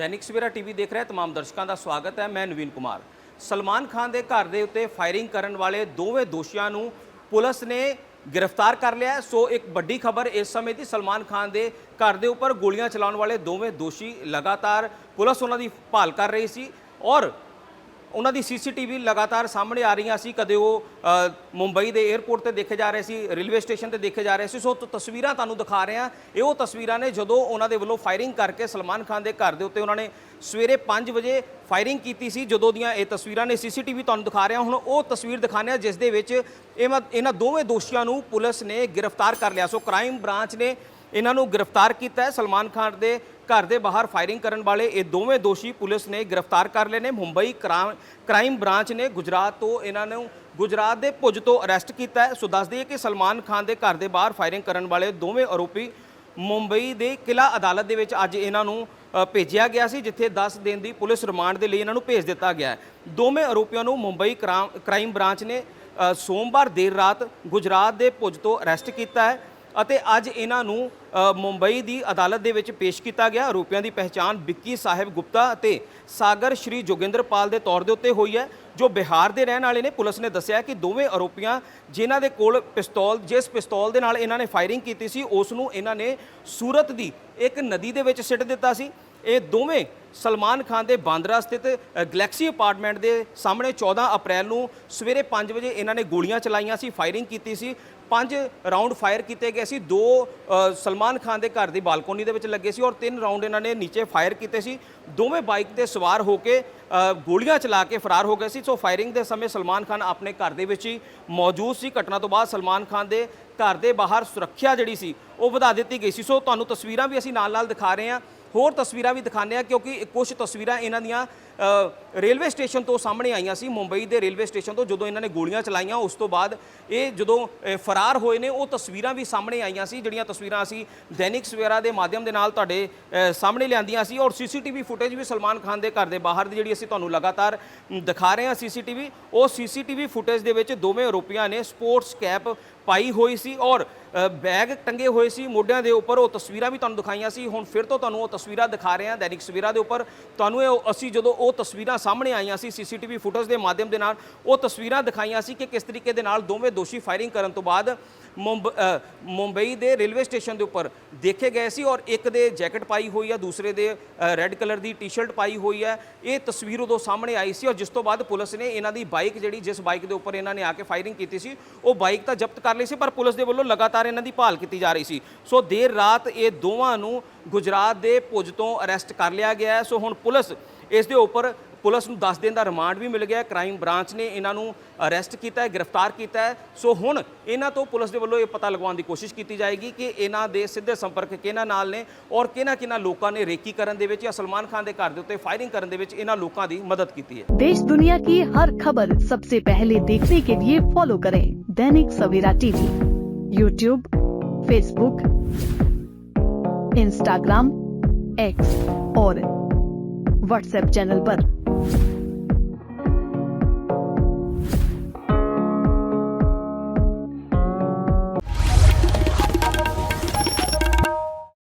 ਦੈਨਿਕ Savera TV ਦੇਖ ਰਹੇ ਤਮਾਮ ਦਰਸ਼ਕਾਂ ਦਾ ਸਵਾਗਤ ਹੈ। ਮੈਂ ਨਵੀਨ ਕੁਮਾਰ। ਸਲਮਾਨ ਖਾਨ ਦੇ ਘਰ ਦੇ ਉੱਤੇ ਫਾਇਰਿੰਗ ਕਰਨ ਵਾਲੇ ਦੋਵੇਂ ਦੋਸ਼ੀਆਂ ਨੂੰ ਪੁਲਿਸ ਨੇ ਗ੍ਰਿਫਤਾਰ ਕਰ ਲਿਆ ਸੋ ਇੱਕ ਵੱਡੀ ਖਬਰ ਇਸ ਸਮੇਂ ਦੀ, ਸਲਮਾਨ ਖਾਨ ਦੇ ਘਰ ਦੇ ਉੱਪਰ ਗੋਲੀਆਂ ਚਲਾਉਣ ਵਾਲੇ ਦੋਵੇਂ ਦੋਸ਼ੀ ਲਗਾਤਾਰ ਪੁਲਿਸ ਉਹਨਾਂ ਦੀ ਭਾਲ ਕਰ ਰਹੀ ਸੀ ਔਰ ਉਹਨਾਂ ਦੀ ਸੀਸੀਟੀਵੀ ਲਗਾਤਾਰ ਸਾਹਮਣੇ ਆ ਰਹੀਆਂ ਸੀ। ਕਦੇ ਉਹ ਮੁੰਬਈ ਦੇ 에ਅਰਪੋਰਟ ਤੇ ਦੇਖੇ ਜਾ ਰਹੇ ਸੀ, ਰੇਲਵੇ ਸਟੇਸ਼ਨ ਤੇ ਦੇਖੇ ਜਾ ਰਹੇ ਸੀ। ਸੋ ਤਸਵੀਰਾਂ ਤੁਹਾਨੂੰ ਦਿਖਾ ਰਹੇ ਹਾਂ। ਇਹ ਉਹ ਤਸਵੀਰਾਂ ਨੇ ਜਦੋਂ ਉਹਨਾਂ ਦੇ ਵੱਲੋਂ ਫਾਇਰਿੰਗ ਕਰਕੇ ਸਲਮਾਨ ਖਾਨ ਦੇ ਘਰ ਦੇ ਉੱਤੇ ਉਹਨਾਂ ਨੇ ਸਵੇਰੇ 5 ਵਜੇ ਫਾਇਰਿੰਗ ਕੀਤੀ ਸੀ, ਜਦੋਂ ਦੀਆਂ ਇਹ ਤਸਵੀਰਾਂ ਨੇ। ਸੀਸੀਟੀਵੀ ਤੁਹਾਨੂੰ ਦਿਖਾ ਰਿਹਾ। ਹੁਣ ਉਹ ਤਸਵੀਰ ਦਿਖਾਉਂਦੇ ਹਾਂ, ਜਿਸ ਦੇ ਵਿੱਚ ਇਹਨਾਂ ਇਹਨਾਂ ਦੋਵੇਂ ਦੋਸ਼ੀਆਂ ਨੂੰ ਪੁਲਿਸ ਨੇ ਗ੍ਰਿਫਤਾਰ ਕਰ ਲਿਆ। ਸੋ ਕ੍ਰਾਈਮ ਬ੍ਰਾਂਚ ਨੇ ਇਹਨਾਂ ਨੂੰ ਗ੍ਰਿਫਤਾਰ ਕੀਤਾ ਹੈ। ਸਲਮਾਨ ਖਾਨ ਦੇ ਘਰ ਦੇ ਬਾਹਰ ਫਾਇਰਿੰਗ ਕਰਨ ਵਾਲੇ ਇਹ ਦੋਵੇਂ ਦੋਸ਼ੀ ਪੁਲਿਸ ਨੇ ਗ੍ਰਿਫਤਾਰ ਕਰ ਲਏ ਨੇ। ਮੁੰਬਈ ਕਰਾ- ਕ੍ਰਾਈਮ ਬ੍ਰਾਂਚ ਨੇ ਗੁਜਰਾਤ ਤੋਂ ਇਹਨਾਂ ਨੂੰ ਗੁਜਰਾਤ ਦੇ ਭੁਜ ਤੋਂ ਅਰੈਸਟ ਕੀਤਾ ਹੈ। ਸੋ ਦੱਸ ਦਈਏ ਕਿ ਸਲਮਾਨ ਖਾਨ ਦੇ ਘਰ ਦੇ ਬਾਹਰ ਫਾਇਰਿੰਗ ਕਰਨ ਵਾਲੇ ਦੋਵੇਂ ਆਰੋਪੀ ਮੁੰਬਈ ਦੇ ਕਿਲਾ ਅਦਾਲਤ ਦੇ ਵਿੱਚ ਅੱਜ ਇਹਨਾਂ ਨੂੰ ਭੇਜਿਆ ਗਿਆ ਸੀ, ਜਿੱਥੇ 10 ਦਿਨ ਦੀ ਪੁਲਿਸ ਰਿਮਾਂਡ ਦੇ ਲਈ ਇਹਨਾਂ ਨੂੰ ਭੇਜ ਦਿੱਤਾ ਗਿਆ ਹੈ। ਦੋਵੇਂ ਆਰੋਪੀਆਂ ਨੂੰ ਮੁੰਬਈ ਕਰਾ- ਕ੍ਰਾਈਮ ਬ੍ਰਾਂਚ ਨੇ ਸੋਮਵਾਰ ਦੇਰ ਰਾਤ ਗੁਜਰਾਤ ਦੇ ਭੁਜ ਤੋਂ ਅਰੈਸਟ ਕੀਤਾ ਹੈ। ਅਤੇ ਅੱਜ ਇਹਨਾਂ ਨੂੰ ਮੁੰਬਈ ਦੀ ਅਦਾਲਤ ਦੇ ਵਿੱਚ ਪੇਸ਼ ਕੀਤਾ ਗਿਆ। ਆਰੋਪੀਆਂ ਦੀ ਪਹਿਚਾਣ ਵਿੱਕੀ ਸਾਹਿਬ ਗੁਪਤਾ ਅਤੇ ਸਾਗਰ ਸ਼੍ਰੀ ਜੋਗਿੰਦਰਪਾਲ ਦੇ ਤੌਰ ਦੇ ਉੱਤੇ ਹੋਈ ਹੈ, ਜੋ ਬਿਹਾਰ ਦੇ ਰਹਿਣ ਵਾਲੇ ਨੇ। ਪੁਲਿਸ ਨੇ ਦੱਸਿਆ ਕਿ ਦੋਵੇਂ ਆਰੋਪੀਆਂ ਜਿਨ੍ਹਾਂ ਦੇ ਕੋਲ ਪਿਸਤੌਲ, ਜਿਸ ਪਿਸਤੌਲ ਦੇ ਨਾਲ ਇਹਨਾਂ ਨੇ ਫਾਇਰਿੰਗ ਕੀਤੀ ਸੀ, ਉਸ ਨੂੰ ਇਹਨਾਂ ਨੇ ਸੂਰਤ ਦੀ ਇੱਕ ਨਦੀ ਦੇ ਵਿੱਚ ਸਿੱਟ ਦਿੱਤਾ ਸੀ। ਇਹ ਦੋਵੇਂ ਸਲਮਾਨ ਖਾਨ ਦੇ ਬਾਂਦਰਾ ਸਥਿਤ ਗਲੈਕਸੀ ਅਪਾਰਟਮੈਂਟ ਦੇ ਸਾਹਮਣੇ 14 ਅਪ੍ਰੈਲ ਨੂੰ ਸਵੇਰੇ 5 ਵਜੇ ਇਹਨਾਂ ਨੇ ਗੋਲੀਆਂ ਚਲਾਈਆਂ ਸੀ, ਫਾਇਰਿੰਗ ਕੀਤੀ ਸੀ। ਪੰਜ ਰਾਉਂਡ ਫਾਇਰ ਕੀਤੇ ਗਏ ਸੀ। ਦੋ ਸਲਮਾਨ ਖਾਨ ਦੇ ਘਰ ਦੀ ਬਾਲਕੋਨੀ ਦੇ ਵਿੱਚ ਲੱਗੇ ਸੀ ਔਰ ਤਿੰਨ ਰਾਉਂਡ ਇਹਨਾਂ ਨੇ ਨੀਚੇ ਫਾਇਰ ਕੀਤੇ ਸੀ। ਦੋਵੇਂ ਬਾਈਕ ਤੇ ਸਵਾਰ ਹੋ ਕੇ ਗੋਲੀਆਂ ਚਲਾ ਕੇ ਫਰਾਰ ਹੋ ਗਏ ਸੀ। ਸੋ ਫਾਇਰਿੰਗ ਦੇ ਸਮੇਂ ਸਲਮਾਨ ਖਾਨ ਆਪਣੇ ਘਰ ਦੇ ਵਿੱਚ ਹੀ ਮੌਜੂਦ ਸੀ। ਘਟਨਾ ਤੋਂ ਬਾਅਦ ਸਲਮਾਨ ਖਾਨ ਦੇ ਘਰ ਦੇ ਬਾਹਰ ਸੁਰੱਖਿਆ ਜਿਹੜੀ ਸੀ, ਉਹ ਵਧਾ ਦਿੱਤੀ ਗਈ ਸੀ। ਸੋ ਤੁਹਾਨੂੰ ਤਸਵੀਰਾਂ ਵੀ ਅਸੀਂ ਨਾਲ-ਨਾਲ ਦਿਖਾ ਰਹੇ ਹਾਂ। ਹੋਰ ਤਸਵੀਰਾਂ ਵੀ ਦਿਖਾਉਂਦੇ ਆ ਕਿਉਂਕਿ ਕੁਝ ਤਸਵੀਰਾਂ ਇਹਨਾਂ ਦੀਆਂ ਰੇਲਵੇ ਸਟੇਸ਼ਨ ਤੋਂ ਸਾਹਮਣੇ ਆਈਆਂ ਸੀ, ਮੁੰਬਈ ਦੇ ਰੇਲਵੇ ਸਟੇਸ਼ਨ ਤੋਂ, ਜਦੋਂ ਇਹਨਾਂ ਨੇ ਗੋਲੀਆਂ ਚਲਾਈਆਂ, ਉਸ ਤੋਂ ਬਾਅਦ ਇਹ ਜਦੋਂ ਫਰਾਰ ਹੋਏ ਨੇ, ਉਹ ਤਸਵੀਰਾਂ ਵੀ ਸਾਹਮਣੇ ਆਈਆਂ ਸੀ, ਜਿਹੜੀਆਂ ਤਸਵੀਰਾਂ ਅਸੀਂ ਦੈਨਿਕ ਸਵੇਰਾ ਦੇ ਮਾਧਿਅਮ ਦੇ ਨਾਲ ਤੁਹਾਡੇ ਸਾਹਮਣੇ ਲਿਆਂਦੀਆਂ ਸੀ ਔਰ ਸੀਸੀਟੀਵੀ ਫੁਟੇਜ ਵੀ ਸਲਮਾਨ ਖਾਨ ਦੇ ਘਰ ਦੇ ਬਾਹਰ ਦੀ ਜਿਹੜੀ ਅਸੀਂ ਤੁਹਾਨੂੰ ਲਗਾਤਾਰ ਦਿਖਾ ਰਹੇ ਹਾਂ ਸੀਸੀਟੀਵੀ, ਉਹ ਸੀਸੀਟੀਵੀ ਫੁਟੇਜ ਦੇ ਵਿੱਚ ਦੋਵੇਂ ਆਰੋਪੀਆਂ ਨੇ ਸਪੋਰਟਸ ਕੈਪ ਪਾਈ ਹੋਈ ਸੀ ਔਰ ਬੈਗ ਟੰਗੇ ਹੋਏ ਸੀ ਮੋਢਿਆਂ ਦੇ ਉੱਪਰ, ਉਹ ਤਸਵੀਰਾਂ ਵੀ ਤੁਹਾਨੂੰ ਦਿਖਾਈਆਂ ਸੀ, ਹੁਣ ਫਿਰ ਤੋਂ ਤੁਹਾਨੂੰ ਉਹ ਤਸਵੀਰਾਂ ਦਿਖਾ ਰਹੇ ਹਾਂ ਦੈਨਿਕ ਸਵੇਰਾ ਦੇ ਉੱਪਰ, ਤੁਹਾਨੂੰ ਇਹ ਅਸੀਂ ਜਦੋਂ ਉਹ ਤਸਵੀਰਾਂ ਸਾਹਮਣੇ ਆਈਆਂ ਸੀ ਸੀਸੀਟੀਵੀ ਫੁਟੇਜ ਦੇ ਮਾਧਿਅਮ ਦੇ ਨਾਲ। ਉਹ ਤਸਵੀਰਾਂ ਦਿਖਾਈਆਂ ਸੀ ਕਿ ਕਿਸ ਤਰੀਕੇ ਦੇ ਨਾਲ ਦੋਵੇਂ ਦੋਸ਼ੀ ਫਾਇਰਿੰਗ ਕਰਨ ਤੋਂ ਬਾਅਦ ਮੁੰਬਈ ਦੇ ਰੇਲਵੇ ਸਟੇਸ਼ਨ ਦੇ ਉੱਪਰ ਦੇਖੇ ਗਏ ਸੀ ਔਰ ਇੱਕ ਦੇ ਜੈਕਟ ਪਾਈ ਹੋਈ ਆ, ਦੂਸਰੇ ਦੇ ਰੈੱਡ ਕਲਰ ਦੀ ਟੀ-ਸ਼ਰਟ ਪਾਈ ਹੋਈ ਹੈ ਇਹ ਤਸਵੀਰ ਉਦੋਂ ਸਾਹਮਣੇ ਆਈ ਸੀ ਔਰ ਜਿਸ ਤੋਂ ਬਾਅਦ ਪੁਲਿਸ ਨੇ ਇਹਨਾਂ ਦੀ ਬਾਈਕ ਜਿਹੜੀ ਜਿਸ ਬਾਈਕ ਦੇ ਉੱਪਰ ਇਹਨਾਂ ਨੇ ਆ ਕੇ ਫਾਇਰਿੰਗ ਕੀਤੀ ਸੀ, ਉਹ ਬਾਈਕ ਤਾਂ ਜ਼ਬਤ ਕਰ ਲਈ ਸੀ, ਪਰ ਪੁਲਿਸ ਦੇ ਵੱਲੋਂ ਲਗਾਤਾਰ ਇਹਨਾਂ ਦੀ ਭਾਲ ਕੀਤੀ ਜਾ ਰਹੀ ਸੀ। ਸੋ ਦੇਰ ਰਾਤ ਇਹ ਦੋਵਾਂ ਨੂੰ ਗੁਜਰਾਤ ਦੇ ਭੁਜ ਤੋਂ ਅਰੈਸਟ ਕਰ ਲਿਆ ਗਿਆ ਸੋ ਹੁਣ ਪੁਲਿਸ ਇਸ ਦੇ ਉੱਪਰ ਪੁਲਿਸ ਨੂੰ 10 ਦਿਨ ਦਾ ਰਿਮਾਂਡ ਵੀ ਮਿਲ ਗਿਆ ਕ੍ਰਾਈਮ ਬ੍ਰਾਂਚ ਨੇ ਇਹਨਾਂ ਨੂੰ ਅਰੈਸਟ ਕੀਤਾ ਹੈ ਗ੍ਰਿਫਤਾਰ ਕੀਤਾ ਹੈ ਸੋ ਹੁਣ ਇਹਨਾਂ ਤੋਂ ਪੁਲਿਸ ਦੇ ਵੱਲੋਂ ਇਹ ਪਤਾ ਲਗਵਾਉਣ ਦੀ ਕੋਸ਼ਿਸ਼ ਕੀਤੀ ਜਾਏਗੀ ਕਿ ਇਹਨਾਂ ਦੇ ਸਿੱਧੇ ਸੰਪਰਕ ਕਿਹਨਾਂ ਨਾਲ ਨੇ ਔਰ ਕਿਹਨਾਂ ਕਿਹਨਾਂ ਲੋਕਾਂ ਨੇ ਰੇਕੀ ਕਰਨ ਦੇ ਵਿੱਚ ਜਾਂ ਸਲਮਾਨ ਖਾਨ ਦੇ ਘਰ ਦੇ ਉੱਤੇ ਫਾਇਰਿੰਗ ਕਰਨ ਦੇ ਵਿੱਚ ਇਹਨਾਂ ਲੋਕਾਂ ਦੀ ਮਦਦ ਕੀਤੀ ਹੈ देश दुनिया की हर खबर सबसे पहले देखने के लिए फॉलो करें Dainik Savera TV YouTube Facebook Instagram X और व्हाट्सएप चैनल पर।